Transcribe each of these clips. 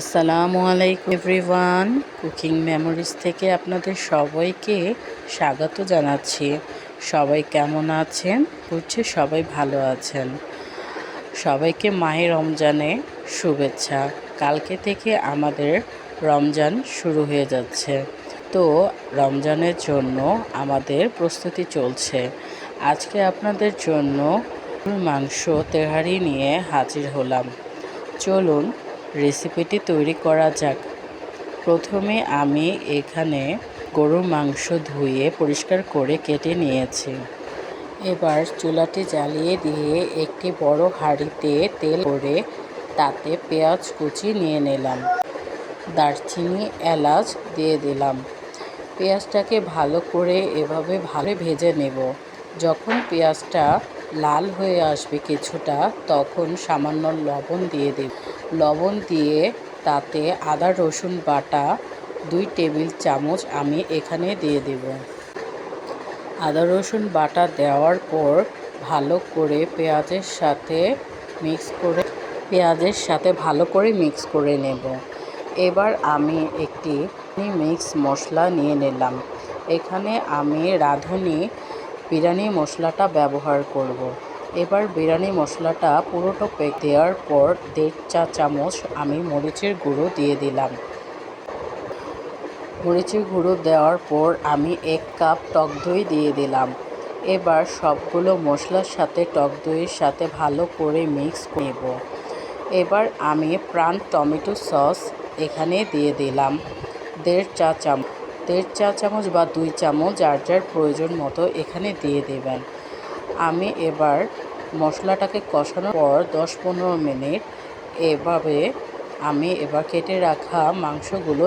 আসসালামু আলাইকুম everyone. Cooking memories থেকে আপনাদের সবাইকে স্বাগত জানাচ্ছি। সবাই কেমন আছেন? হচ্ছে সবাই ভালো আছেন। সবাইকে মাহে রমজানে শুভেচ্ছা। কালকে থেকে আমাদের রমজান শুরু হয়ে যাচ্ছে। তো রমজানের জন্য আমাদের প্রস্তুতি চলছে। আজকে আপনাদের জন্য মাংস তেহারি নিয়ে হাজির হলাম। চলুন রেসিপিটি তৈরি করা যাক। প্রথমে আমি এখানে গরুর মাংস ধুয়ে পরিষ্কার করে কেটে নিয়েছি। এবার চুলাটি জ্বালিয়ে দিয়ে একটি বড় হাঁড়িতে তেল করে তাতে পেঁয়াজ কুচি নিয়ে নিলাম। দারচিনি, এলাচ দিয়ে দিলাম। পেঁয়াজটাকে ভালো করে এভাবে ভালো ভেজে নেব। যখন পেঁয়াজটা লাল হয়ে আসবে কিছুটা, তখন সামান্য লবণ দিয়ে দেব। লবণ দিয়ে তাতে আদা, রসুন বাটা, দুই টেবিল চামচ আমি এখানে দিয়ে দেব। আদা, রসুন বাটা দেওয়ার পর ভালো করে পেঁয়াজের সাথে মিক্স করে, পেঁয়াজের সাথে ভালো করে মিক্স করে নেব। এবার আমি একটি মিক্স মশলা নিয়ে নিলাম। এখানে আমি রাঁধুনি বিরিয়ানি মশলাটা ব্যবহার করব। এবার বিরিয়ানি মশলাটা পুরোটা পেক দেওয়ার পর দেড় চা চামচ আমি মরিচের গুঁড়ো দিয়ে দিলাম। মরিচের গুঁড়ো দেওয়ার পর আমি এক কাপ টক দই দিয়ে দিলাম। এবার সবগুলো মশলার সাথে টক দইয়ের সাথে ভালো করে মিক্স নেব। এবার আমি প্রাণ টমেটো সস এখানে দিয়ে দিলাম। দেড় চা চামচ দেড় চা চামচ বা দুই চামচ যার যার প্রয়োজন মতো এখানে দিয়ে দেবেন। আমি এবার মশলাটাকে কষানোর পর দশ পনেরো মিনিট এভাবে আমি এবার কেটে রাখা মাংসগুলো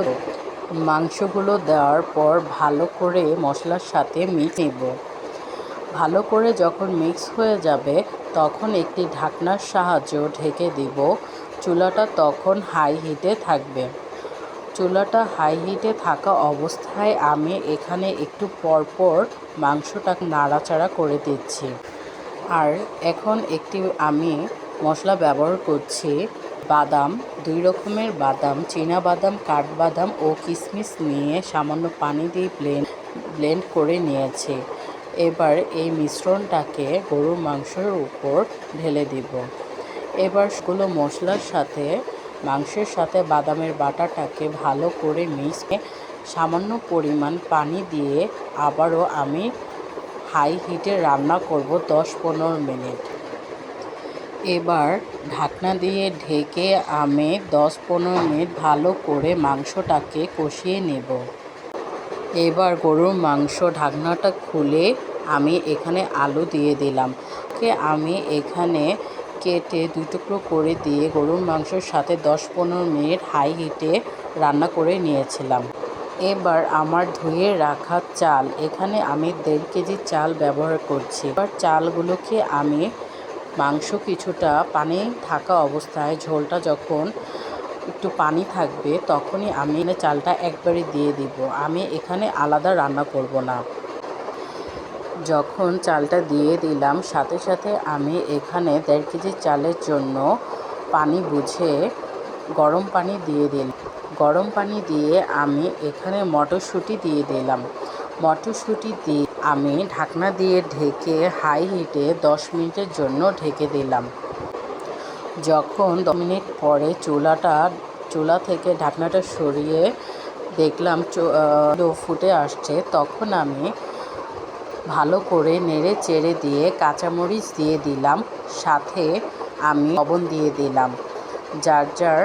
মাংসগুলো দেওয়ার পর ভালো করে মশলার সাথে মিক্স নেব। ভালো করে যখন মিক্স হয়ে যাবে তখন একটি ঢাকনার সাহায্য ঢেকে দিব। চুলাটা তখন হাই হিটে থাকবে। চুলাটা হাই হিটে থাকা অবস্থায় আমি এখানে একটু পরপর মাংসটা নাড়াচাড়া করে দিচ্ছি। আর এখন একটি আমি মশলা ব্যবহার করছি বাদাম, দুই রকমের বাদাম, চীনা বাদাম কাঠবাদাম ও কিশমিশ নিয়ে সামান্য পানি দিয়ে ব্লেন্ড ব্লেন্ড করে নিয়েছি। এবার এই মিশ্রণটাকে গরুর মাংসের উপর ঢেলে দিব। এবার সেগুলো মশলার সাথে মাংসের সাথে বাদামের বাটাটাকে ভালো করে মিক্স সামান্য পরিমাণ পানি দিয়ে আবারও আমি হাই হিটে রান্না করব দশ পনেরো মিনিট। এবার ঢাকনা দিয়ে ঢেকে আমি দশ পনেরো মিনিট ভালো করে মাংসটাকে কষিয়ে নেব। এবার গরুর মাংস ঢাকনাটা খুলে আমি এখানে আলু দিয়ে দিলাম। কে আমি এখানে কেটে দুই টুকরো করে দিয়ে গরুর মাংসের সাথে দশ পনেরো মিনিট হাই হিটে রান্না করে নিয়েছিলাম। এবার আমার ধুয়ে রাখা চাল, এখানে আমি দেড় কেজি চাল ব্যবহার করছি। এবার চালগুলোকে আমি মাংস কিছুটা পানি থাকা অবস্থায়, ঝোলটা যখন একটু পানি থাকবে তখনই আমি চালটা একবারে দিয়ে দিব। আমি এখানে আলাদা রান্না করব না। যখন চালটা দিয়ে দিলাম, সাথে সাথে আমি এখানে দেড় কেজি চালের জন্য পানি বুঝে গরম পানি দিয়ে দিলাম। গরম পানি দিয়ে আমি এখানে মটরশুঁটি দিয়ে দিলাম। মটরশুঁটি দিয়ে আমি ঢাকনা দিয়ে ঢেকে হাই হিটে দশ মিনিটের জন্য ঢেকে দিলাম। যখন দশ মিনিট পরে চুলাটা, চুলা থেকে ঢাকনাটা সরিয়ে দেখলাম ফুটে আসছে, তখন আমি ভালো করে নেড়ে চেড়ে দিয়ে কাঁচামরিচ দিয়ে দিলাম। সাথে আমি লবণ দিয়ে দিলাম। যার যার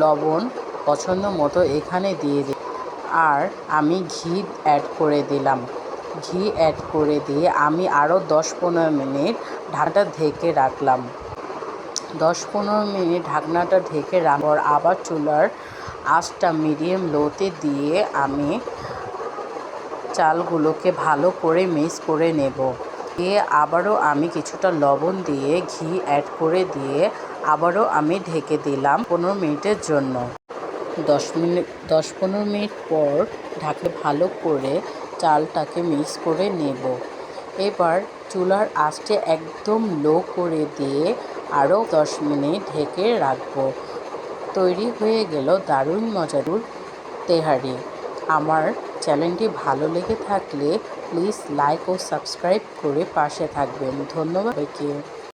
লবণ পছন্দ মতো এখানে দিয়ে দিই আর আমি ঘি অ্যাড করে দিলাম। ঘি অ্যাড করে দিয়ে আমি আরও দশ পনেরো মিনিট ঢাকনাটা ঢেকে রাখলাম। দশ পনেরো মিনিট ঢাকনাটা ঢেকে রাখার আবার চুলার আঁচটা মিডিয়াম লোতে দিয়ে আমি চালগুলোকে ভালো করে মিক্স করে নেব। দিয়ে আবারও আমি কিছুটা লবণ দিয়ে ঘি অ্যাড করে দিয়ে আবারও আমি ঢেকে দিলাম পনেরো মিনিটের জন্য। দশ মিনিট দশ পনেরো মিনিট পর ঢাকে ভালো করে চালটাকে মিক্স করে নেব। এবার চুলার আঁচটা একদম লো করে দিয়ে আরও দশ মিনিট ঢেকে রাখব। তৈরি হয়ে গেল দারুণ মজারুর তেহারি। আমার চ্যানেলটি ভালো লেগে থাকলে প্লিজ লাইক ও সাবস্ক্রাইব করে পাশে থাকবেন। ধন্যবাদ